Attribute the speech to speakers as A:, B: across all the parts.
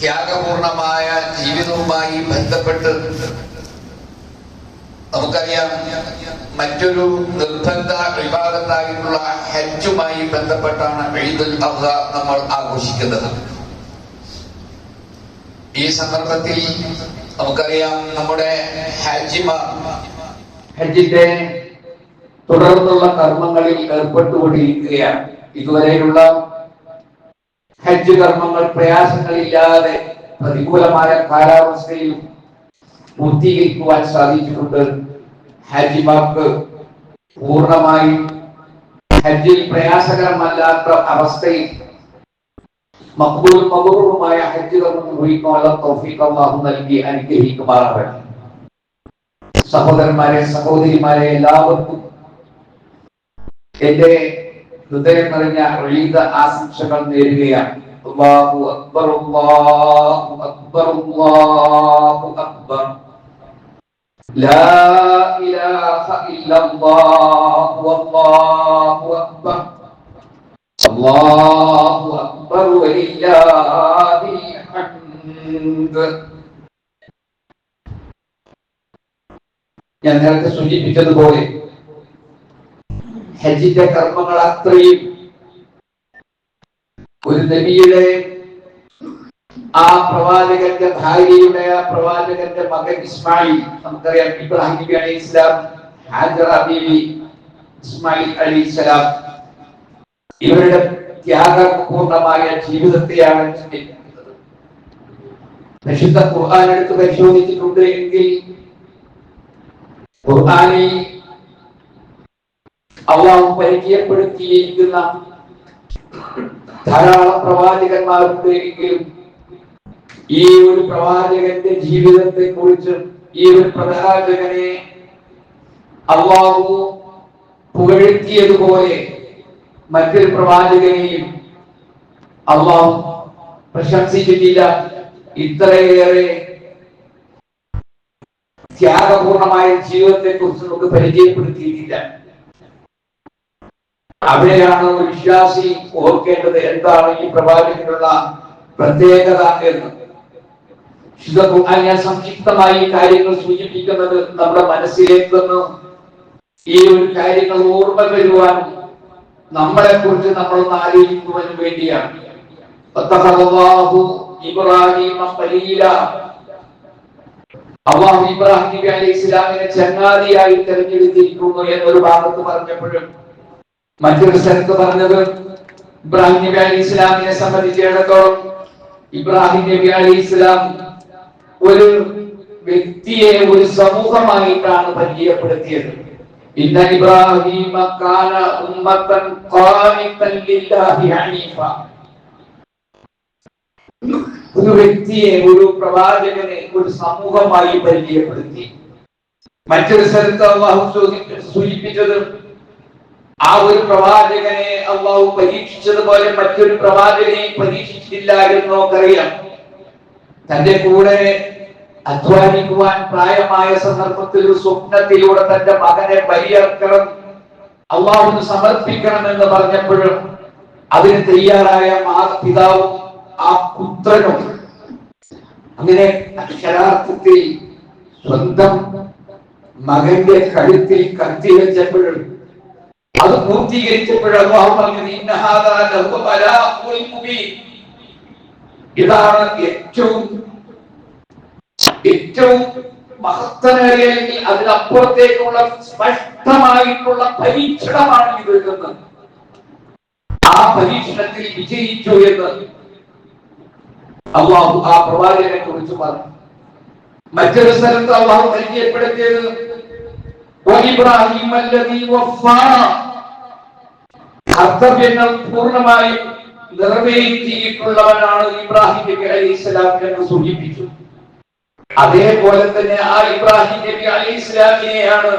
A: ത്യാഗപൂർണമായ ജീവിതവുമായി ബന്ധപ്പെട്ട് നമുക്കറിയാം മറ്റൊരു നിർബന്ധ വിഭാഗത്തായിട്ടുള്ള ഹജ്ജുമായി ബന്ധപ്പെട്ടാണ് ഈദുൽ അദ്ഹ നമ്മൾ ആഘോഷിക്കുന്നത്. ഈ സന്ദർഭത്തിൽ നമുക്കറിയാം നമ്മുടെ ഹജ്ജിമാർ ഹജ്ജിന്റെ തുടർന്നുള്ള കർമ്മങ്ങളിൽ ഏർപ്പെട്ടുകൊണ്ടിരിക്കുകയാണ്. ഇതുവരെയുള്ള ഹജ്ജ് കർമ്മങ്ങൾ പ്രയാസങ്ങളില്ലാതെ പ്രതികൂലമായ കാലാവസ്ഥയിൽ പൂർത്തീകരിക്കുവാൻ സാധിച്ചിട്ടുണ്ട്. ഹാജിമാർക്ക് പൂർണമായി ഹജ്ജിൽ പ്രയാസകരമല്ലാത്ത അവസ്ഥയിൽ മക്ബൂൽ മബൂറുമായ ഹജ്ജ് കർമ്മം നിർവഹിക്കാനുള്ള തൗഫീഖ് അള്ളാഹു നൽകി അനുഗ്രഹിക്കുമാറാവട്ടെ. സഹോദരന്മാരെ സഹോദരിമാരെ എല്ലാവർക്കും എന്റെ ഹൃദയം നിറഞ്ഞ ഈദ് ആശംസകൾ നേരുകയാണ് അല്ലാഹു അക്ബർ അല്ലാഹു അക്ബർ അല്ലാഹു അക്ബർ ലാ ഇലാഹ ഇല്ലല്ലാഹു വല്ലാഹു അക്ബർ അല്ലാഹു അക്ബർ വലില്ലാഹിൽ ഹംദ് ഞാൻ നേരത്തെ സൂചിപ്പിച്ചതുപോലെ ഹജ്ജിന്റെ കർമ്മങ്ങൾ അത്രയും ഒരു നബിയുടെ ആ പ്രവാചകന്റെ ഭാര്യയുടെ ആ പ്രവാചകന്റെ മകൻ ഇസ്മായിൽ നമുക്കറിയാം ഇബ്രാഹിം നബി അലൈഹി ഇസ്ലാം ഹാജറ ബീവി ഇസ്മായിൽ അലി ഇസ്ലാം ഇവരുടെ ത്യാഗപൂർണമായ ജീവിതത്തെയാണ് ചിന്തിക്കുന്നത്. വിശുദ്ധ ഖുർആൻ എടുത്ത് പരിശോധിച്ചിട്ടുണ്ട് എങ്കിൽ ഖുർആനിൽ അള്ളാഹു പരിചയപ്പെടുത്തിയിരിക്കുന്ന ധാരാളം പ്രവാചകന്മാരുണ്ട് ഈ ഒരു പ്രവാചകന്റെ ജീവിതത്തെ കുറിച്ച് ഈ ഒരു പ്രവാചകനെ അള്ളാഹു പുകഴ്ത്തിയതുപോലെ മറ്റൊരു പ്രവാചകനെയും അള്ളാഹു പ്രശംസിച്ചിട്ടില്ല. ഇത്രയേറെ ത്യാഗപൂർണമായ ജീവിതത്തെ കുറിച്ച് നമുക്ക് പരിചയപ്പെടുത്തിയിട്ടില്ല. അവിടെയാണ് വിശ്വാസി ഓർക്കേണ്ടത്? എന്താണ് ഈ പ്രവാചകനുള്ള പ്രത്യേകത എന്ന്? ഞാൻ സംക്ഷിപ്തമായി കാര്യങ്ങൾ സൂചിപ്പിക്കുന്നത് നമ്മുടെ മനസ്സിലേക്ക് ഈ ഒരു കാര്യങ്ങൾ ഓർമ്മ വരുവാൻ നമ്മളെ കുറിച്ച് നമ്മൾ ഒന്ന് ആലോചിക്കുവാനും വേണ്ടിയാണ് അള്ളാഹു ഇബ്രാഹിം നബി അലൈഹി ഇസ്ലാമിനെ ചങ്ങാതിയായി തെരഞ്ഞെടുത്തിരിക്കുന്നു എന്നൊരു ഭാഗത്ത് പറഞ്ഞപ്പോഴും മറ്റൊരു സ്ഥലത്ത് പറഞ്ഞത് ഇബ്രാഹിം നബി അലി ഇസ്ലാമിനെ സംബന്ധിച്ചിടത്തോളം ഇബ്രാഹിം നബി അലി ഇസ്ലാം ഒരു വ്യക്തിയെ ഒരു സമൂഹമായിട്ടാണ് പരിചയപ്പെടുത്തിയത്. ഇന്ന ഇബ്രാഹിം കാന ഉമ്മത്തൻ ഖാനിതൻ ലില്ലാഹി ഹനീഫ. ഒരു വ്യക്തിയെ ഒരു പ്രവാചകനെ ഒരു സമൂഹമായി പരിചയപ്പെടുത്തി. മറ്റൊരു സ്ഥലത്ത് അള്ളാഹു സൂചിപ്പിച്ചത് ആ ഒരു പ്രവാചകനെ അള്ളാഹു പരീക്ഷിച്ചതുപോലെ മറ്റൊരു പ്രവാചകനെ പരീക്ഷിച്ചിട്ടില്ല എന്ന് നമുക്കറിയാം. തന്റെ കൂടെ അധ്വാനിക്കുവാൻ പ്രായമായ സന്ദർഭത്തിൽ ഒരു സ്വപ്നത്തിലൂടെ തന്റെ മകനെ ബലിയർക്കണം അള്ളാഹുന്ന് സമർപ്പിക്കണം എന്ന് പറഞ്ഞപ്പോഴും അതിന് തയ്യാറായ മാതാപിതാവും ആ പുത്രനും അങ്ങനെ അക്ഷരാർത്ഥത്തിൽ സ്വന്തം മകന്റെ കഴുത്തിൽ കത്തി വെച്ചപ്പോഴും അത് പൂർത്തീകരിച്ചപ്പോഴും ഇതാണ് ഏറ്റവും ഏറ്റവും മഹത്തനേറിയ അല്ലെങ്കിൽ അതിനപ്പുറത്തേക്കുള്ള സ്പഷ്ടമായിട്ടുള്ള പരീക്ഷണമാണ് ഇത് എന്ന്. ആ പരീക്ഷണത്തിൽ വിജയിച്ചു എന്ന് അള്ളാഹു ആ പ്രവാചകനെ കുറിച്ച് പറഞ്ഞു. മറ്റൊരു സ്ഥലത്ത് അള്ളാഹു പരിചയപ്പെടുത്തിയത് ഇബ്രാഹിം കർത്തവ്യങ്ങൾ പൂർണമായി നിറവേറ്റിയിട്ടുള്ളവനാണ് ഇബ്രാഹിം നബി അലൈഹി ഇസ്ലാം എന്ന് സൂചിപ്പിച്ചു. അതേപോലെ തന്നെ ആ ഇബ്രാഹിം നബി അലൈഹി ഇസ്ലാമിനെയാണ്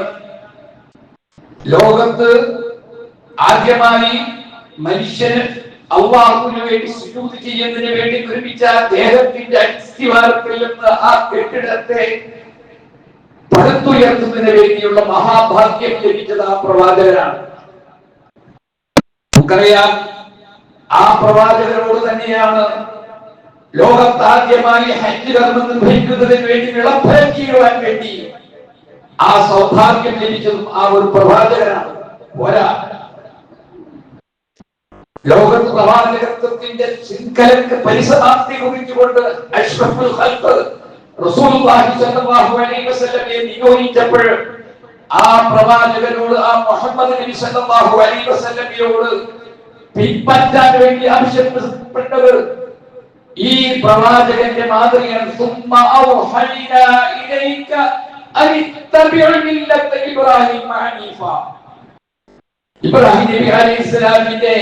A: ലോകത്ത് ആദ്യമായി മനുഷ്യന് അള്ളാഹുവിന് വേണ്ടി സുജൂത് ചെയ്യുന്നതിന് വേണ്ടി നിർമ്മിച്ച ദേഹത്തിന്റെ അടിസ്ഥിവാരത്തിൽ നിന്ന് ആ കെട്ടിടത്തെ പടുത്തുയർത്തുന്നതിന് വേണ്ടിയുള്ള മഹാഭാഗ്യം ലഭിച്ചത് ആ പ്രവാചകരാണ് നമുക്കറിയാം ആ പ്രവാചകരോട് തന്നെയാണ് ലോകത്താദ്യമായി ഹജ്ജ് കർമ്മം നിർവഹിക്കുന്നതിന് വേണ്ടി വിളഭരക്കിയിടാൻ വേണ്ടി ആ സൗഭാഗ്യം ലഭിച്ചതും ആ ഒരു പ്രവാചകനാണ്. പോരാ. ലോകത്ത് പ്രവാചകത്വത്തിന്റെ ശൃംഖലക്ക് പരിസമാപ്തി കുറിച്ചുകൊണ്ട് അഷ്റഫുൽ ഖൽഖ് നിയോഗിച്ചപ്പോൾ ആ പ്രവാചകനോട് ആ മുഹമ്മദ് നബി സല്ലല്ലാഹു അലൈഹി വസല്ലമയോട് പിൻപറ്റാൻ വേണ്ടി ആവശ്യപ്പെട്ടവർ ഈ പ്രവാചകന്റെ മാതൃകയാണ്. സുമ്മ ഔഹൈന ഇലൈക അനിത്തബിഉ മില്ലത ഇബ്രാഹിം ഹനീഫ. ഇബ്രാഹിം നബി അലൈഹി സ്വലാമിന്റെ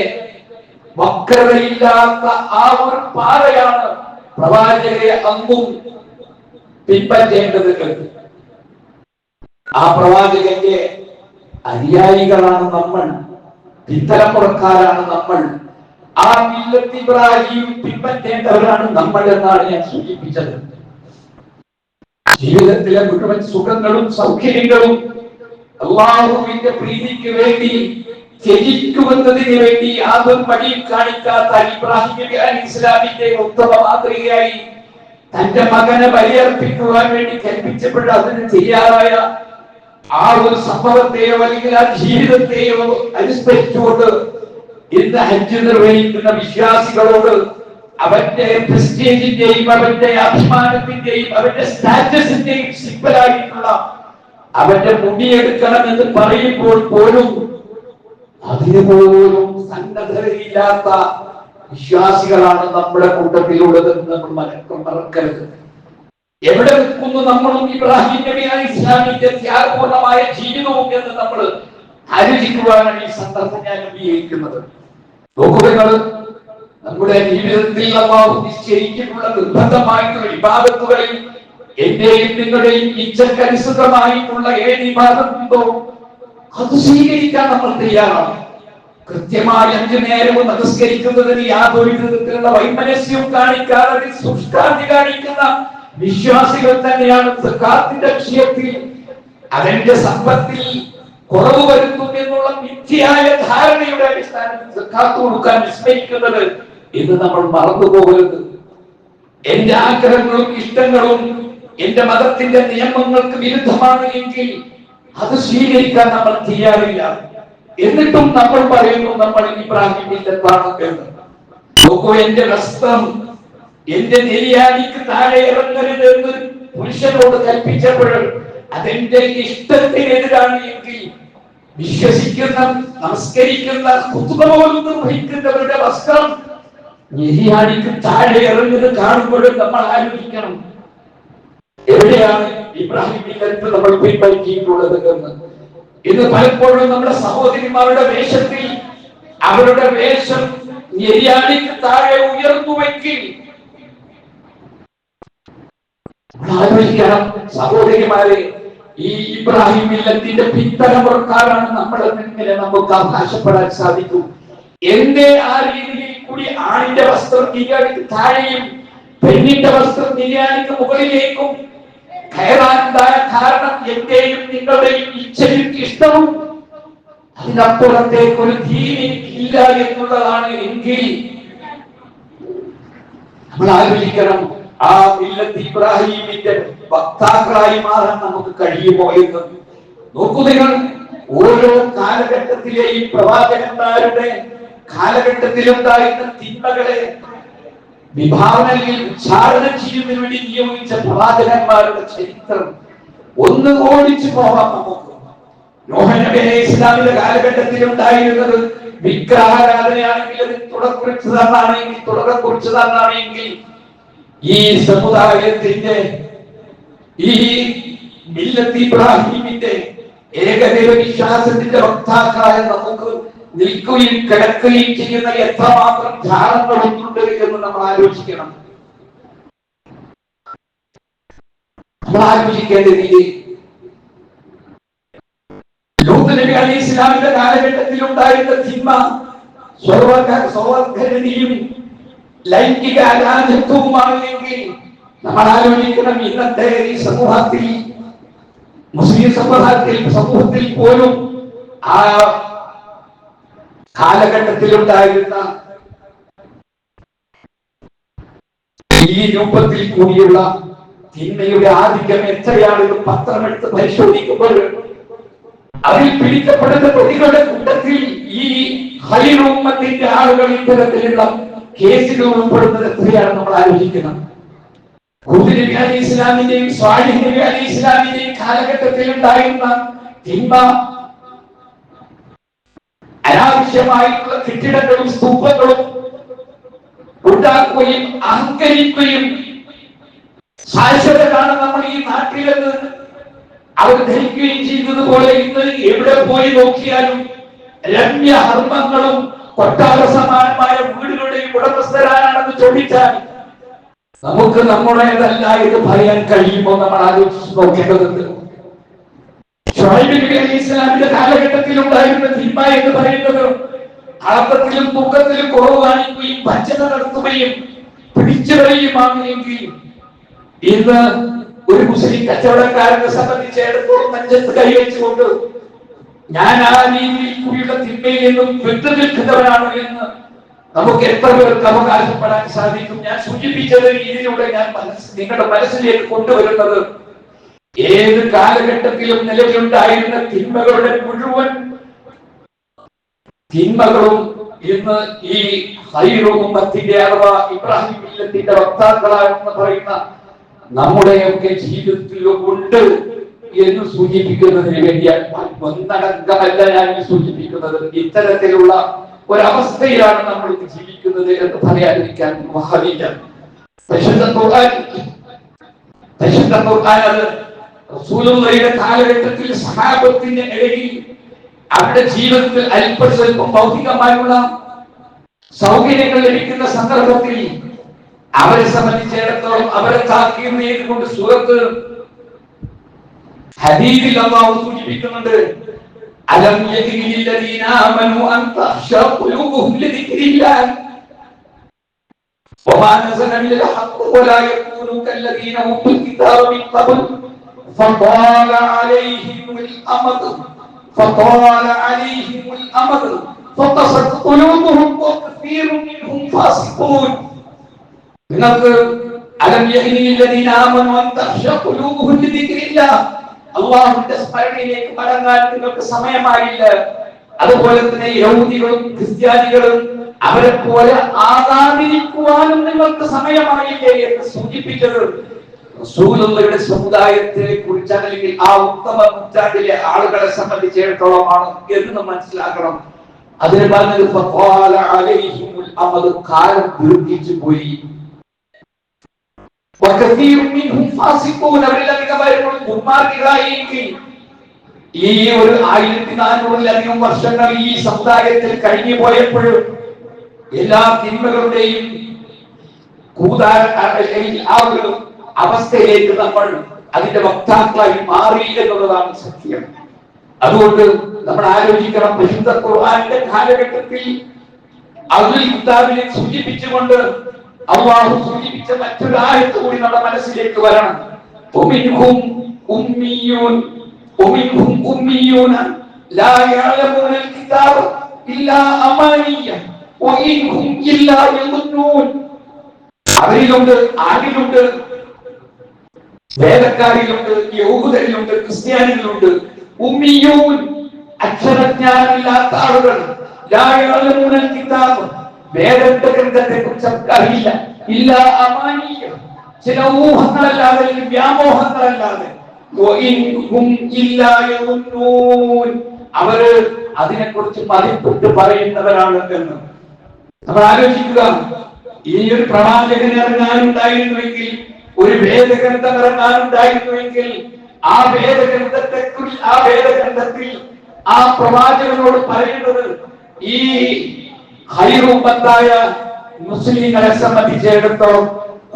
A: വക്രതയില്ലാത്ത ആ ഒരു പാതയാണ് പ്രവാചകരെ അന്നും പിൻപറ്റേണ്ടത് ആ പ്രവാചകന്റെ അനുയായികളാണ് നമ്മൾ പിത്തലമുറക്കാരാണ് നമ്മൾ. ആ മില്ലത്ത് ഇബ്രാഹിം പിൻപറ്റേണ്ടവരാണ് നമ്മൾ എന്നാണ് ഞാൻ സൂചിപ്പിച്ചത്. ജീവിതത്തിലെ മുഴുവൻ സുഖങ്ങളും സൗഖ്യങ്ങളും അള്ളാഹുവിന്റെ പ്രീതിക്ക് വേണ്ടി ത്യജിക്കുമെന്നതിന് വേണ്ടി ആദ്യം വഴി കാണിക്കാത്ത ഇബ്രാഹിം ഇസ്ലാമിന്റെ ഉത്തമ മാതൃകയായി തന്റെ മകനെ ബലിയർപ്പിക്കുവാൻ വേണ്ടി കൽപ്പിച്ചപ്പോൾ അതിന് ചെയ്യാറായ ആ ഒരു സംഭവത്തെയോ അല്ലെങ്കിൽ ആ ജീവിതത്തെയോ അനുസ്മരിച്ചുകൊണ്ട് ഇന്ന് ഹജ്ജ് നിർവഹിക്കുന്ന വിശ്വാസികളോട് അവന്റെ പ്രസ്റ്റേജിന്റെയും അവന്റെ അഭിമാനത്തിന്റെയും അവന്റെ സ്റ്റാറ്റസിന്റെയും സിമ്പലായിട്ടുള്ള അവന്റെ മുടിയെടുക്കണം എന്ന് പറയുമ്പോൾ പോലും അതിനുപോലും സന്നദ്ധതയില്ലാത്ത വിശ്വാസികളാണ് നമ്മുടെ കൂട്ടത്തിലുള്ളതെന്ന് നമ്മൾ മനക്കം മറക്കരുത്. എവിടെ നിൽക്കുന്നു നമ്മളും ഇബ്രാഹിം നബി ഇസ്ലാമിന്റെ ത്യാഗപൂർണമായ ജീവിതവും എന്ന് നമ്മൾ ആലോചിക്കുവാനാണ് ഈ സന്ദർഭം ഞാൻ ഉപയോഗിക്കുന്നത് നമ്മുടെ ജീവിതത്തിൽ അള്ളാഹു നിശ്ചയിച്ചിട്ടുള്ള നിർബന്ധമായിട്ടുള്ള വിഭാഗത്തുകളിൽ എന്റെയും നിങ്ങളുടെയും ഇച്ഛക്കനുസൃതമായിട്ടുള്ള ഏത് വിഭാഗത്തുണ്ടോ അത് സ്വീകരിക്കാൻ നമ്മൾ തയ്യാറാണ്. കൃത്യമായി അഞ്ചു നേരവും നമസ്കരിക്കുന്നതിന് യാതൊരു വിധത്തിലുള്ള വൈമനസ്യവും കാണിക്കാതെ സുഷ്കാന്തി കാണിക്കുന്ന വിശ്വാസികൾ തന്നെയാണ് സക്കാത്തിന്റെ വിഷയത്തിൽ അതെന്റെ സമ്പത്തിൽ കുറവ് വരുത്തും എന്നുള്ള മിഥ്യയായ ധാരണയുടെ അടിസ്ഥാനത്തിൽ സക്കാത്ത് കൊടുക്കാൻ വിസ്മരിക്കുന്നത് എന്ന് നമ്മൾ മറന്നുപോകരുത്. എന്റെ ആഗ്രഹങ്ങളും ഇഷ്ടങ്ങളും എന്റെ മതത്തിന്റെ നിയമങ്ങൾക്ക് വിരുദ്ധമാണ് എങ്കിൽ അത് സ്വീകരിക്കാൻ നമ്മൾ തയ്യാറില്ല. എന്നിട്ടും നമ്മൾ പറയുന്നു നമ്മൾ ഇബ്രാഹിമില്ലെന്നാണ് എന്ന് നോക്കൂ എന്റെ വസ്ത്രം എന്റെ നെലിയാലിക്ക് താഴെ ഇറങ്ങരുത് എന്ന് പുരുഷനോട് കൽപ്പിച്ചപ്പോൾ അതെന്റെ ഇഷ്ടത്തിനെതിരാണ് എങ്കിൽ വിശ്വസിക്കുന്ന നമസ്കരിക്കുന്ന കുത്തുപോലും നിർവഹിക്കുന്നവരുടെ വസ്ത്രം നെരിയാണിക്ക് താഴെ ഇറങ്ങുന്നത് കാണുമ്പോഴും നമ്മൾ ആലോചിക്കണം. എവിടെയാണ് ഇബ്രാഹിം നമ്മൾ പിൻപറ്റിയിട്ടുള്ളത് എന്ന്? ഇന്ന് പലപ്പോഴും നമ്മുടെ സഹോദരിമാരുടെ വേഷത്തിൽ അവരുടെ വേഷം ഞെരിയാണിക്ക് താഴെ ഉയർന്നുവെങ്കിൽ ആലോചിക്കണം സഹോദരിമാരെ ഈ ഇബ്രാഹിം ഇല്ലത്തിന്റെ പിത്തലമുറക്കാരാണ് നമ്മൾ എങ്ങനെ നമുക്ക് അവകാശപ്പെടാൻ സാധിക്കും. എന്റെ ആ രീതിയിൽ കൂടി ആണിന്റെ വസ്ത്രം നിര്യാണിക്ക് താഴെയും പെണ്ണിന്റെ വസ്ത്രം നിര്യാണിക്ക് മുകളിലേക്കും കയറാനുണ്ടായ കാരണം എന്റെയും നിങ്ങളുടെയും ഇച്ഛയും ഇഷ്ടവും അതിനപ്പുറത്തേക്ക് ഒരു ദീനി ഇല്ല എന്നുള്ളതാണ് എങ്കിൽ നമ്മൾ ആലോചിക്കണം ആ ഇല്ലത്ത് ഇബ്രാഹിമിന്റെ വക്താക്കളായി മാറാൻ നമുക്ക് കഴിയുമോ എന്ന്. നോക്കൂ നിങ്ങൾ ഓരോ കാലഘട്ടത്തിലെയും പ്രവാചകന്മാരുടെ കാലഘട്ടത്തിലുണ്ടായിരുന്ന തിന്മകളെ വിഭാവനയിൽ ഉച്ചാരണം ചെയ്യുന്നതിന് വേണ്ടി നിയോഗിച്ച പ്രവാചകന്മാരുടെ ചരിത്രം ഒന്ന് ഓടിച്ചു പോവാം നമുക്ക്. നോഹനബി ഇസ്ലാമിന്റെ കാലഘട്ടത്തിൽ ഉണ്ടായിരുന്നത് വിഗ്രഹാരാധനയാണെങ്കിൽ അത് തുടക്കം കുറിച്ചതാണെങ്കിൽ തുടക്കം കുറിച്ചതാണെങ്കിൽ ഈ സമുദായത്തിന്റെ ഈ മില്ലത്ത് ഇബ്രാഹിമിന്റെ ഏകദൈവ വിശ്വാസത്തിന്റെ വക്താക്കളായ നമുക്ക് നിൽക്കുകയും കിടക്കുകയും ചെയ്യുന്ന എത്രമാത്രം ധാരണകളുണ്ട് എന്ന് നമ്മൾ ആലോചിക്കണം ഇസ്ലാമിന്റെ കാലഘട്ടത്തിൽ ഉണ്ടായിരുന്ന തിന്മ സ്വർവർഗരണിയും ലൈംഗിക അരാജത്വവുമാണെങ്കിൽ നമ്മൾ ആലോചിക്കണം ഇന്നത്തെ ഈ സമൂഹത്തിൽ മുസ്ലിം സമൂഹത്തിൽ സമൂഹത്തിൽ പോലും ആ കാലഘട്ടത്തിലുണ്ടായിരുന്ന ഈ രൂപത്തിൽ കൂടിയുള്ള തിന്മയുടെ ആധിക്യം എത്രയാണെന്ന് പത്രമെടുത്ത് പരിശോധിക്കുമ്പോൾ അതിൽ പിടിക്കപ്പെടുന്ന പ്രതികളുടെ കൂട്ടത്തിൽ ഈ ഹൈറൂമത്തിന്റെ ആളുകൾ ഇത്തരത്തിലുള്ള കേസുകൾ ഉൾപ്പെടുന്നത് എത്രയാണ് നമ്മൾ ആലോചിക്കുന്നത് ഹൂദ് നബി അലി ഇസ്ലാമിന്റെയും സ്വാലിഹ് അലി ഇസ്ലാമിന്റെയും കാലഘട്ടത്തിൽ ഉണ്ടായിരുന്ന തിന്മ അനാവശ്യമായിട്ടുള്ള കെട്ടിടങ്ങളും സ്തൂപങ്ങളും ഉണ്ടാക്കുകയും അഹങ്കരിക്കുകയും ശാശ്വതമാണ് നമ്മൾ ഈ നാട്ടിലെന്ന് അവർ ധരിക്കുകയും പോലെ ഇന്ന് എവിടെ പോയി നോക്കിയാലും രമ്യ ഹർമ്മങ്ങളും കൊട്ടാര സമാനമായ വീടുകളുടെയും ഉടമസ്ഥരാണെന്ന് ചോദിച്ചാൽ നമുക്ക് നമ്മുടേതല്ല എന്ന് പറയാൻ കഴിയുമോ? നമ്മൾ ആലോചിച്ച് നോക്കേണ്ടതുണ്ട്. ഇസ്ലാമിന്റെ കാലഘട്ടത്തിൽ ഉണ്ടായിരുന്ന തിന്മ എന്ന് പറയുന്നത് അളക്കത്തിലും തൂക്കത്തിലും കുറവ് കാണിക്കുകയും ഭജന നടത്തുകയും പിടിച്ചുകളയുമാണ് എങ്കിൽ ഇന്ന് ഒരു മുസ്ലിം കച്ചവടക്കാരനെ സംബന്ധിച്ചിടത്തോളം നെഞ്ചത്ത് കൈവച്ചുകൊണ്ട് ഞാൻ ആ രീതിയിൽ കൂടിയുള്ള തിന്മയിൽ നിന്നും വിട്ടു നിൽക്കുന്നവനാണ് എന്ന് നമുക്ക് എത്ര പേർക്ക് അവകാശപ്പെടാൻ സാധിക്കും. ഞാൻ സൂചിപ്പിച്ചത് രീതിയിലൂടെ ഞാൻ നിങ്ങളുടെ മനസ്സിലേക്ക് കൊണ്ടുവരുന്നത് ഏത് കാലഘട്ടത്തിലും നിലവിലുണ്ടായിരുന്ന തിന്മകളുടെ മുഴുവൻ തിന്മകളും ഇന്ന് ഈ ഹൈറോമത്തിന്റെ അഥവാ ഇബ്രാഹിം മില്ലത്തിന്റെ വക്താക്കളാണെന്ന് പറയുന്ന നമ്മുടെയൊക്കെ ജീവിതത്തിലും ഉണ്ട് എന്ന് സൂചിപ്പിക്കുന്നതിന് വേണ്ടിയാണ് ഒന്നടങ്കമല്ല ഞാൻ സൂചിപ്പിക്കുന്നത്. ഇത്തരത്തിലുള്ള ഒരവസ്ഥയിലാണ് നമ്മൾ ജീവിക്കുന്നത് എന്ന് പറയാതിരിക്കാൻ മഹാവില്ല പരിശുദ്ധ ഖുർആൻ പരിശുദ്ധ ഖുർആൻ അത് റസൂലുള്ളയുടെ കാലഘട്ടത്തിൽ സഹാബത്തിന്റെ ഇടയിൽ അവരുടെ ജീവിതത്തിൽ അല്പസ്വല്പം ഭൗതികമായുള്ള സൗകര്യങ്ങൾ ലഭിക്കുന്ന സന്ദർഭത്തിൽ അവരെ സംബന്ധിച്ചിടത്തോളം അവരെ താക്കീർന്ന് ചെയ്തുകൊണ്ട് സൂറത്ത് ഹദീദിൽ അള്ളാഹു സൂചിപ്പിക്കുന്നുണ്ട് അലം യദിലില്ലദീന ആമനു അൻ തഖ്ശ ഖുലൂബുഹും ലിദിക്രില്ലാഹ് വമാ നസല മിനൽ ഹഖ് വലാ യകൂനു കല്ലദീന ഹും ബിൽ മിൻ ഖബ്ൽ. فطال عليهم الأمد فطال عليهم الأمد فقست قلوبهم وكثير منهم فاسقون നിങ്ങൾക്ക് അലം യഹ്നില്ലദീന ആമനു അൻ തഖ്ശ ഖുലൂബുഹും ലിദിക്രില്ലാ അല്ലാഹുവിന്റെ സ്മരണയിലേക്ക് മടങ്ങാൻ നിങ്ങൾക്ക് സമയമായില്ല അതുപോലെ തന്നെ യഹൂദികളും ക്രിസ്ത്യാനികളും അവരെ പോലെ ആകാതിരിക്കുവാനും നിങ്ങൾക്ക് സമയമായില്ലേ എന്ന് സൂചിപ്പിച്ചത് റസൂലുള്ളയുടെ സമുദായത്തെ കുറിച്ച് അല്ലെങ്കിൽ ആ ഉത്തമ നൂറ്റാണ്ടിലെ ആളുകളെ സംബന്ധിച്ചിടത്തോളമാണ് എന്ന് മനസ്സിലാക്കണം. അതിന് പറഞ്ഞത് കാലം ദീർഘിച്ചു പോയി. ഈ ഒരു ആയിരത്തി നാനൂറിലധികം വർഷങ്ങൾ ഈ സമുദായത്തിൽ കഴിഞ്ഞു പോയപ്പോഴും എല്ലാ തിന്മകളുടെയും കൂതാര ആ ഒരു അവസ്ഥയിലേക്ക് നമ്മൾ അതിന്റെ വക്താക്കളായി മാറി എന്നുള്ളതാണ് സത്യം. അതുകൊണ്ട് നമ്മൾ ആലോചിക്കണം പരിശുദ്ധ ഖുർആാനിന്റെ കാലഘട്ടത്തിൽ അബ്ദുൽ കിതാബിനെ സൂചിപ്പിച്ചുകൊണ്ട് അള്ളാഹു സൂചിപ്പിച്ച മറ്റൊരു ആയത്ത് കൂടി നമ്മുടെ മനസ്സിലേക്ക് വരണം. ഉമ്മിയൂൻ ഉമ്മിയൂന ലാ കിതാബ ഇല്ലാ അവരിലുണ്ട് ആരിലുണ്ട് വേദക്കാരിലുണ്ട് യഹൂദരിലുണ്ട് ക്രിസ്ത്യാനികളുണ്ട്. ഉമ്മിയൂൻ അക്ഷരജ്ഞാനമില്ലാത്ത ആളുകൾ. കിതാബ് വേദന്റെ ഗ്രന്ഥത്തെ കുറിച്ച് അറിയില്ല. ഇല്ല അമാനീയ. ചില ഊഹങ്ങളല്ലാതെ വ്യാമോഹങ്ങളല്ലാതെ. അവർ അതിനെ കുറിച്ച് പതിപ്പിട്ട് പറയുന്നവരാണ് എന്ന്. നമ്മൾ ആലോചിക്കുക. ഈ ഒരു പ്രവാചകൻ ഇറങ്ങാനുണ്ടായിരുന്നുവെങ്കിൽ ഒരു വേദഗ്രന്ഥം ഇറങ്ങാനുണ്ടായിരുന്നുവെങ്കിൽ ആ വേദഗ്രന്ഥത്തെ ആ വേദഗ്രന്ഥത്തിൽ ആ പ്രവാചകനോട് പറയുന്നത് ഈ ഹൈറൂപത്തായ മുസ്ലിങ്ങളെ സംബന്ധിച്ചിടത്തോളം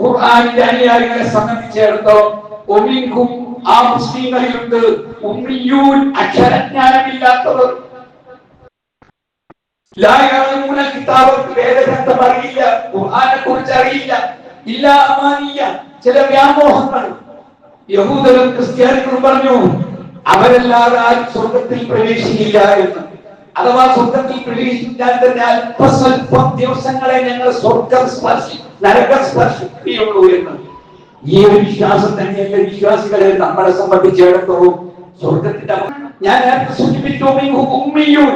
A: ഖുർആാനിന്റെ അനുയായികളെ സംബന്ധിച്ചിടത്തോളം ഒമിങ്കും ആ മുസ്ലിങ്ങളിലുണ്ട്. ഉമ്മിയൂൻ അക്ഷരജ്ഞാനമില്ലാത്തവർ. കിതാബ് അറിയില്ല അറിയില്ല ഇല്ല ചില വ്യാമോഹങ്ങൾ യഹൂദരും ക്രിസ്ത്യാനികളും പറഞ്ഞു അവരല്ലാതെ സ്വർഗത്തിൽ പ്രവേശിക്കില്ല എന്ന്. അഥവാ സ്വർഗത്തിൽ പ്രവേശിക്കാൻ തന്നെ അല്പസ്വല്പം ദിവസങ്ങളെ ഞങ്ങൾ സ്വർഗം സ്പർശിക്കും നരകസ്പർശിക്കുകയുള്ളൂ എന്ന്. ഈ ഒരു വിശ്വാസം തന്നെയല്ല വിശ്വാസികളെ നമ്മളെ സംബന്ധിച്ചിടത്തോളം സ്വർഗത്തിന്റെ ഞാൻ നേരത്തെ സൂചിപ്പിച്ചു? ഉമ്മിയു.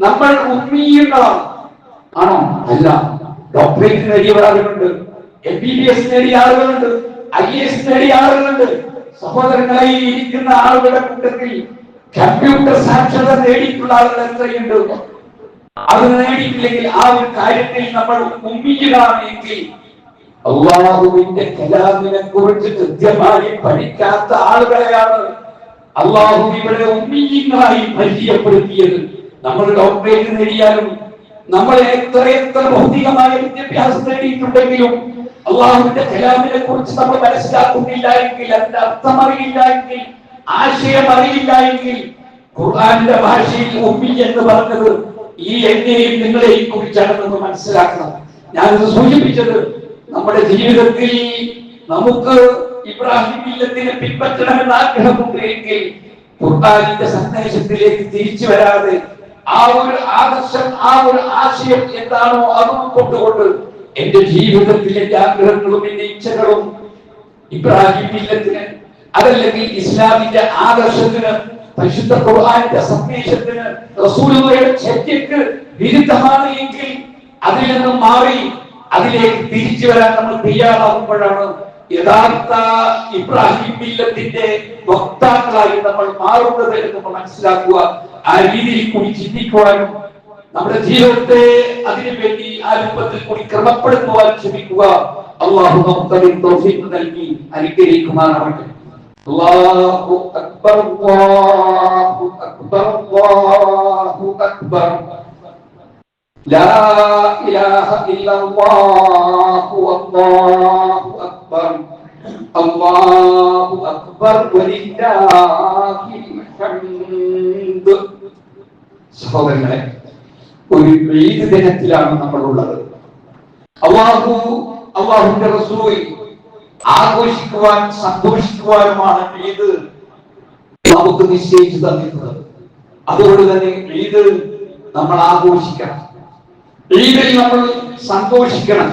A: നമ്മൾ ഉമ്മീയുകളാണ് ആണോ? അല്ല. ഡോക്ടറേറ്റ് നേടിയ ആളുകളുണ്ട് എം നേടിയ ആളുകളുണ്ട്. ഐ എസ് നേടിയ ആളുകളുണ്ട്. സഹോദരങ്ങളായി ഇരിക്കുന്ന ആളുകളുടെ കൂട്ടത്തിൽ കമ്പ്യൂട്ടർ സാക്ഷരത നേടിയിട്ടുള്ള ആളുകൾ എത്രയുണ്ട്? അത് നേടിയിട്ടില്ലെങ്കിൽ ആ ഒരു കാര്യത്തിൽ നമ്മൾ ഉമ്മിയിലാണെങ്കിൽ അള്ളാഹുവിന്റെ കലാമിനെ കുറിച്ച് കൃത്യമായി പഠിക്കാത്ത ആളുകളെയാണ് അള്ളാഹു ഇവിടെ ഉമ്മിയങ്ങളായി പരിചയപ്പെടുത്തിയത്. നമ്മൾ ഡോക്ടറേറ്റ് നേടിയാലും നമ്മൾ എത്ര എത്ര ഭൗതികമായ വിദ്യാഭ്യാസം നേടിയിട്ടുണ്ടെങ്കിലും അള്ളാഹുവിന്റെ കലാമിനെ കുറിച്ച് നമ്മൾ മനസ്സിലാക്കുന്നില്ല എങ്കിൽ അതിന്റെ അർത്ഥം അറിയില്ല എങ്കിൽ ആശയം അറിയില്ല എങ്കിൽ ഖുർആാനിന്റെ ഭാഷയിൽ ഉമ്മി എന്ന് പറഞ്ഞത് ഈ എന്നെയും നിങ്ങളെയും കുറിച്ചാണ് നമ്മൾ മനസ്സിലാക്കണം. ഞാനിത് സൂചിപ്പിച്ചത് നമ്മുടെ ജീവിതത്തിൽ നമുക്ക് ഇബ്രാഹിം ഇല്ലത്തിനെ പിൻപറ്റണമെന്ന് ആഗ്രഹമുണ്ട് എങ്കിൽ ഖുർആാനിന്റെ സന്ദേശത്തിലേക്ക് തിരിച്ചു വരാതെ ആ ഒരു ആദർശം ആ ഒരു ആശയം എന്താണോ അത് ഉൾക്കൊണ്ടുകൊണ്ട് എന്റെ ജീവിതത്തിലെ ആഗ്രഹങ്ങളും എന്റെ ഇച്ഛകളും ഇബ്രാഹിം അതല്ലെങ്കിൽ ഇസ്ലാമിന്റെ ആദർശത്തിന് പരിശുദ്ധ ഖുർആാനിന്റെ സന്ദേശത്തിന് ചര്യക്ക് വിരുദ്ധമാണ് എങ്കിൽ അതിൽ നിന്നും മാറി അതിലേക്ക് തിരിച്ചു വരാൻ നമ്മൾ തയ്യാറാകുമ്പോഴാണ് യഥാർത്ഥ ഇബ്രാഹിം ഇല്ലത്തിന്റെ വക്താക്കളായി നമ്മൾ മാറുന്നത് എന്ന് നമ്മൾ മനസ്സിലാക്കുക ആ രീതിയിൽ കൂടി ചിന്തിക്കുവാനും നമ്മുടെ ജീവിതത്തെ അതിനു വേണ്ടി ആ രൂപത്തിൽ കൂടി ക്രമപ്പെടുത്തുവാൻ ശ്രമിക്കുക. അള്ളാഹു നമുക്കതിൽ തൗഫീഖ് നൽകി അനുഗ്രഹിക്കുമാറാവട്ടെ. അല്ലാഹു അക്ബർ അല്ലാഹു അക്ബർ അല്ലാഹു അക്ബർ. ലാ ഇലാഹ ഇല്ലല്ലാഹു അല്ലാഹു അക്ബർ. അല്ലാഹു അക്ബർ വലില്ലാഹിൽ ഹംദ്. സഹോദരങ്ങളെ ഒരു ഈദ് ദിനത്തിലാണ് നമ്മളുള്ളത്. അള്ളാഹു അള്ളാഹുന്റെ റസൂൽ ആഘോഷിക്കുവാൻ സന്തോഷിക്കുവാനുമാണ് ഈദ് നമുക്ക് നിശ്ചയിച്ചു തന്നിട്ടുള്ളത്. അതുകൊണ്ട് തന്നെ ഈദ് നമ്മൾ ആഘോഷിക്കണം. ഈദിൽ നമ്മൾ സന്തോഷിക്കണം.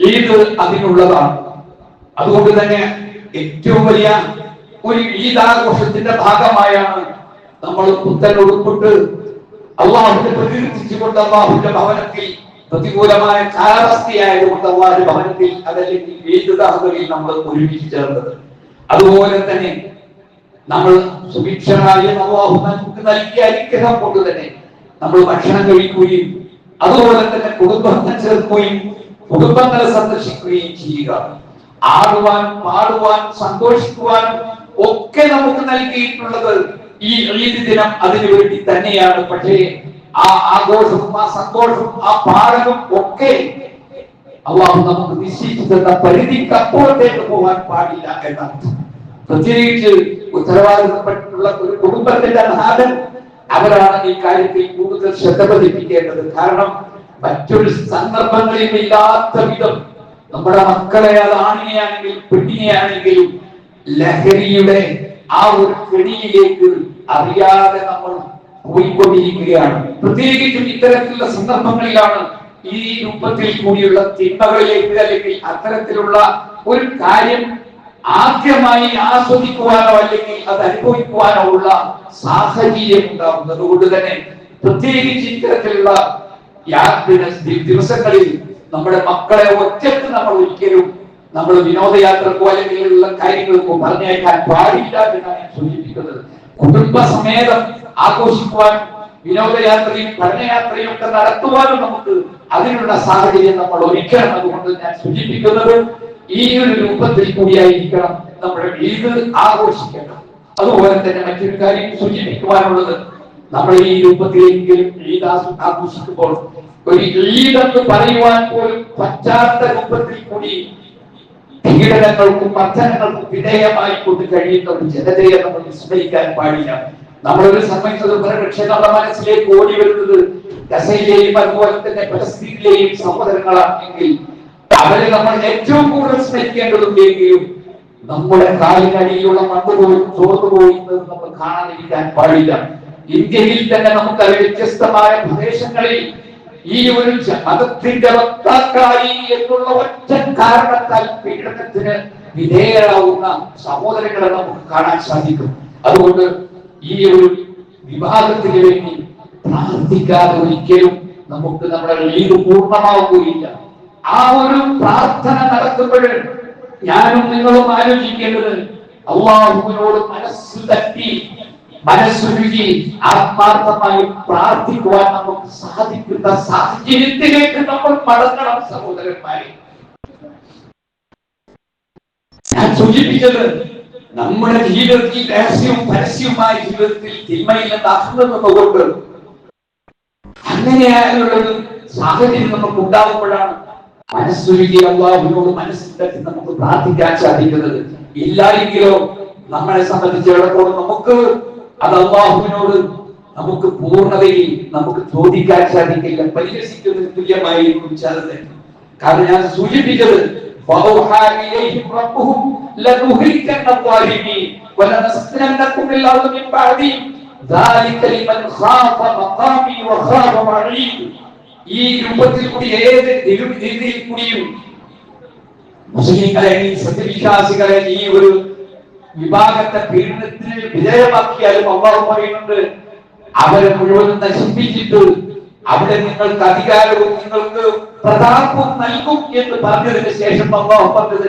A: ഈദ് അതിനുള്ളതാണ്. അതുകൊണ്ട് തന്നെ ഏറ്റവും വലിയ ഒരു ഈദാഘോഷത്തിന്റെ ഭാഗമായാണ് നമ്മൾ പുത്തൻ ഉടുപ്പിട്ട് അള്ളാഹുവിനെ പ്രകീർത്തിച്ചുകൊണ്ട് അള്ളാഹുവിന്റെ ഭവനത്തിൽ പ്രതികൂലമായ കാലാവസ്ഥയായതുകൊണ്ട് അള്ളാഹുവിന്റെ ഭവനത്തിൽ അതല്ലെങ്കിൽ ഈദുദാഹുകളിൽ നമ്മൾ ഒരുമിച്ച് ചേർന്നത്. അതുപോലെ തന്നെ നമ്മൾ സുഭിക്ഷമായി അള്ളാഹു നമുക്ക് നൽകിയ അനുഗ്രഹം കൊണ്ട് തന്നെ നമ്മൾ ഭക്ഷണം കഴിക്കുകയും അതുപോലെ തന്നെ കുടുംബത്തെ ചേർക്കുകയും കുടുംബങ്ങളെ സന്ദർശിക്കുകയും ചെയ്യുക. ആടുവാൻ പാടുവാൻ സന്തോഷിക്കുവാൻ ഒക്കെ നമുക്ക് നൽകിയിട്ടുള്ളത് ഈ ഈദ് ദിനം അതിനു വേണ്ടി തന്നെയാണ്. പക്ഷേ ആ ആഘോഷവും ആ സന്തോഷവും ആ പാടലും ഒക്കെ അള്ളാഹു നമുക്ക് നിശ്ചയിച്ചു തന്ന പരിധിക്കപ്പുറത്തേക്ക് പോകാൻ പാടില്ല എന്നാണ്. പ്രത്യേകിച്ച് ഉത്തരവാദിത്തപ്പെട്ടുള്ള ഒരു കുടുംബത്തിന്റെ നാഥൻ അവരാണ് ഈ കാര്യത്തിൽ കൂടുതൽ ശ്രദ്ധ പതിപ്പിക്കേണ്ടത്. കാരണം മറ്റൊരു സന്ദർഭങ്ങളിലും ഇല്ലാത്ത വിധം നമ്മുടെ മക്കളെ അത് ആണിനെയാണെങ്കിലും പെണ്ണിനെയാണെങ്കിലും ലഹരിയുടെ ആ ഒരു കെണിയിലേക്ക് അറിയാതെ നമ്മൾ പോയിക്കൊണ്ടിരിക്കുകയാണ്. പ്രത്യേകിച്ചും ഇത്തരത്തിലുള്ള സന്ദർഭങ്ങളിലാണ് ഈ രൂപത്തിൽ കൂടിയുള്ള തിന്മകളിലേക്ക് അല്ലെങ്കിൽ അത്തരത്തിലുള്ള ഒരു കാര്യം ആദ്യമായി ആസ്വദിക്കുവാനോ അല്ലെങ്കിൽ അത് അനുഭവിക്കുവാനോ ഉള്ള സാഹചര്യം ഉണ്ടാവുന്നത് കൊണ്ട് തന്നെ പ്രത്യേകിച്ച് ഇത്തരത്തിലുള്ള ദിവസങ്ങളിൽ നമ്മുടെ മക്കളെ ഒറ്റയ്ക്ക് നമ്മൾ ഒരിക്കലും നമ്മൾ വിനോദയാത്രക്കോ അല്ലെങ്കിൽ ഉള്ള കാര്യങ്ങൾക്കോ പറഞ്ഞേക്കാൻ പാടില്ല എന്നാണ് ഞാൻ സൂചിപ്പിക്കുന്നത്. കുടുംബസമേതം ആഘോഷിക്കുവാൻ വിനോദയാത്രയും പഠനയാത്രയും ഒക്കെ നടത്തുവാനും നമുക്ക് അതിനുള്ള സാഹചര്യം നമ്മൾ ഒരുക്കണം അതുകൊണ്ട് ഞാൻ സൂചിപ്പിക്കുന്നത് ഈ ഒരു രൂപത്തിൽ കൂടിയായിരിക്കണം നമ്മുടെ ഈദ് ആഘോഷിക്കണം അതുപോലെ തന്നെ മറ്റൊരു കാര്യം സൂചിപ്പിക്കുവാനുള്ളത് നമ്മൾ ഈ രൂപത്തിലെങ്കിലും ഈദ് ആഘോ- ആഘോഷിക്കുമ്പോൾ ഒരു ഈദ് എന്ന് പറയുവാൻ പോലും പറ്റാത്ത രൂപത്തിൽ കൂടി പീഡനങ്ങൾക്കും മർദ്ദനങ്ങൾക്കും വിധേയമായി കൊണ്ട് കഴിയുന്ന ഒരു ജനതയെ നമ്മൾ വിസ്മയിക്കാൻ പാടില്ല. നമ്മളൊരു സമയത്ത് പക്ഷേ നമ്മുടെ മനസ്സിലേക്ക് ഓടി വരുന്നത് ഗസയിലെയും അതുപോലെ തന്നെ പലസ്തീനിലെയും സഹോദരങ്ങളാണെങ്കിൽ അവരെ നമ്മൾ ഏറ്റവും കൂടുതൽ സ്മരിക്കേണ്ടതുണ്ടെങ്കിലും നമ്മുടെ കാലിനടിയിലുള്ള മണ്ണ് പോയി ചോർന്നു പോയി നമ്മൾ കാണാതിരിക്കാൻ പാടില്ല. ഇന്ത്യയിൽ തന്നെ നമുക്കത് വ്യത്യസ്തമായ പ്രദേശങ്ങളിൽ ഈ ഒരു മതത്തിന്റെ വക്താക്കളായി എന്നുള്ള ഒറ്റ കാരണത്താൽ പീഡനത്തിന് വിധേയരാകുന്ന സഹോദരങ്ങളെ നമുക്ക് കാണാൻ സാധിക്കും. അതുകൊണ്ട് ഈ ഒരു വിഭാഗത്തിന് വേണ്ടി പ്രാർത്ഥിക്കാതെ ഒരിക്കലും നമുക്ക് നമ്മുടെ ലീഗ് പൂർണമാവുകയില്ല. ആ ഒരു പ്രാർത്ഥന നടത്തുമ്പോൾ ഞാനും നിങ്ങളും ആലോചിക്കേണ്ടത് അള്ളാഹുവിനോട് മനസ്സ് തട്ടി മനസ്സുരുകി ആത്മാർത്ഥമായി പ്രാർത്ഥിക്കുവാൻ നമുക്ക് സാധിക്കുന്ന സാഹചര്യത്തിലേക്ക് നമ്മൾ മടങ്ങണം സഹോദരന്മാരെ. ഞാൻ സൂചിപ്പിച്ചത് നമ്മുടെ ജീവിതത്തിൽ രഹസ്യവും പരസ്യവുമായ ജീവിതത്തിൽ തിന്മയില്ലെന്ന് നിന്നുകൊണ്ട് അങ്ങനെയായുള്ളൊരു സാഹചര്യം നമുക്ക് ഉണ്ടാകുമ്പോഴാണ് മനസ്സൊരുക്കി അള്ളാഹുവിനോട് മനസ്സിൽ തട്ടി നമുക്ക് പ്രാർത്ഥിക്കാൻ സാധിക്കുന്നത്. ഇല്ലായെങ്കിലോ നമ്മളെ സംബന്ധിച്ചിടത്തോളം നമുക്ക് അത് അള്ളാഹുവിനോട് നമുക്ക് പൂർണതയിൽ നമുക്ക് ചോദിക്കാൻ സാധിക്കില്ല പരിഹസിക്കുന്ന തുല്യമായിരിക്കും ചിലത് കാരണം ഞാൻ സൂചിപ്പിച്ചത് ഈ രൂപത്തിൽ കൂടി ഏത് രീതിയിൽ കൂടിയും മുസ്ലിങ്ങളെ സത്യവിശ്വാസികളെ ഈ ഒരു വിഭാഗത്തെ പീഡനത്തിന് വിധേയമാക്കിയാലും അള്ളാഹു പറയുന്നുണ്ട് അവരെ മുഴുവനും നശിപ്പിച്ചിട്ട്. അവിടെ നിങ്ങൾക്ക് അധികാരവും നിങ്ങൾക്ക് പ്രതാപവും നൽകും എന്ന് പറഞ്ഞതിന് ശേഷം അള്ളാഹു പറഞ്ഞത്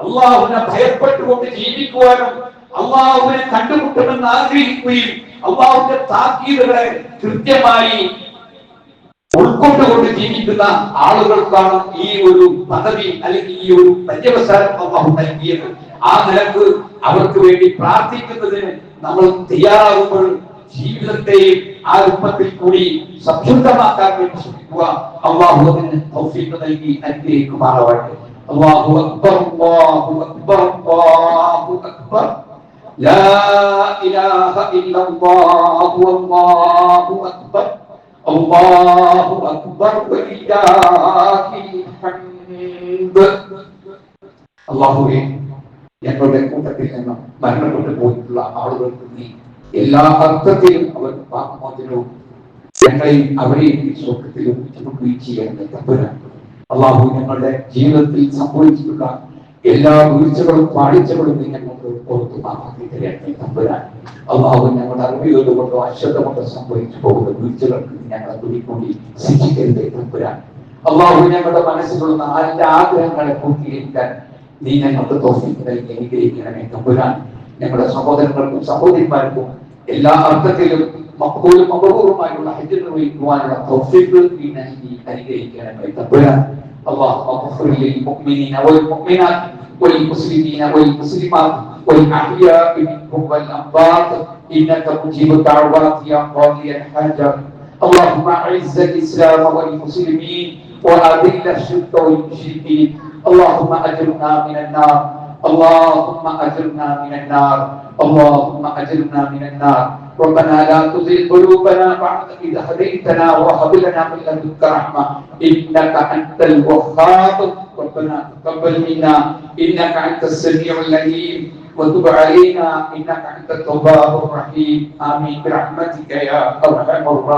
A: അള്ളാഹുവിനെ ഭയപ്പെട്ടുകൊണ്ട് ജീവിക്കുവാനും അള്ളാഹുവിനെ കണ്ടുമുട്ടുമെന്ന് ആഗ്രഹിക്കുകയും അള്ളാഹുവിന്റെ താക്കീതുകളെ കൃത്യമായി ഉൾക്കൊണ്ടുകൊണ്ട് ജീവിക്കുന്ന ആളുകൾക്കാണ് ഈ ഒരു പദവി അല്ലെങ്കിൽ ഈ ഒരു പര്യവസാനം അള്ളാഹു നൽകിയത് ആ നിലക്ക് അവർക്ക് വേണ്ടി പ്രാർത്ഥിക്കുന്നതിന് നമ്മൾ തയ്യാറാകുമ്പോൾ ജീവിതത്തെയും ആ രൂപത്തിൽ കൂടി സംശുദ്ധമാക്കാൻ വേണ്ടി ശ്രമിക്കുക അള്ളാഹു അതിന് തൗഫീഖ് നൽകി അനുഗ്രഹിക്കുമാറാവട്ടെ അള്ളാഹു അക്ബർ അള്ളാഹു അക്ബർ അള്ളാഹു അക്ബർ لا إله إلا الله والله أكبر الله أكبر ولله الحمد അള്ളാഹുവെ ഞങ്ങളുടെ കൂട്ടത്തിൽ നിന്നും മരണപ്പെട്ടു പോയിട്ടുള്ള ആളുകൾക്ക് നീ എല്ലാ അർത്ഥത്തിലും അവർക്ക് പാപമോചനവും ഞങ്ങളെയും അവരെയും ഈ സ്വർഗത്തിലും ചുമക്കുകയും ചെയ്യണമെന്ന് തമ്പുരാൻ അള്ളാഹു ഞങ്ങളുടെ ജീവിതത്തിൽ സംഭവിച്ചിട്ടുള്ള എല്ലാ വീഴ്ചകളും പാളിച്ചകളും നീ ഞങ്ങൾക്ക് പുറത്തു തരണമേ തമ്പുരാൻ അള്ളാഹു ഞങ്ങളുടെ അറിവിയോട് കൊണ്ടോ അശ്രദ്ധ കൊണ്ടോ സംഭവിച്ചു പോകുന്ന വീഴ്ചകൾക്ക് ഞങ്ങളെ കുടിക്കൂടി ശിക്ഷിക്കരുതേ തമ്പുരാൻ അള്ളാഹു ഞങ്ങളുടെ മനസ്സിലുള്ള നല്ല ആഗ്രഹങ്ങളെ പൂർത്തീകരിക്കാൻ നീ ഞങ്ങൾക്ക് തോഫിക്ക് നൽകി അനുഗ്രഹിക്കണമേ തമ്പുരാൻ ഞങ്ങളുടെ സഹോദരങ്ങൾക്കും സഹോദരിമാർക്കും എല്ലാ അർത്ഥത്തിലും മക്കൂലും അപൂർവമായുള്ള ഹജ്ജ് നിർവഹിക്കുവാനുള്ള തൗഫീഖ് നീ നൽകി അനുഗ്രഹിക്കണമേ തമ്പുരാൻ اللهم اغفر للمؤمنين والمؤمنات والمسلمين والمسلمات والأحياء منهم والأموات. إنك مجيب الدعوات يا قاضي الحاجات اللهم أعز الإسلام والمسلمين وأذل الشرك والمشركين. اللهم أجرنا من النار. اللهم أجرنا من النار. اللهم أجرنا من النار. ربنا لا تزغ قلوبنا بعد إذ هديتنا وهب لنا من لدنك رحمة إنك أنت الوهاب ربنا تقبل منا إنك أنت السميع العليم وتب علينا إنك أنت التواب الرحيم آمين برحمتك يا أرحم الراحمين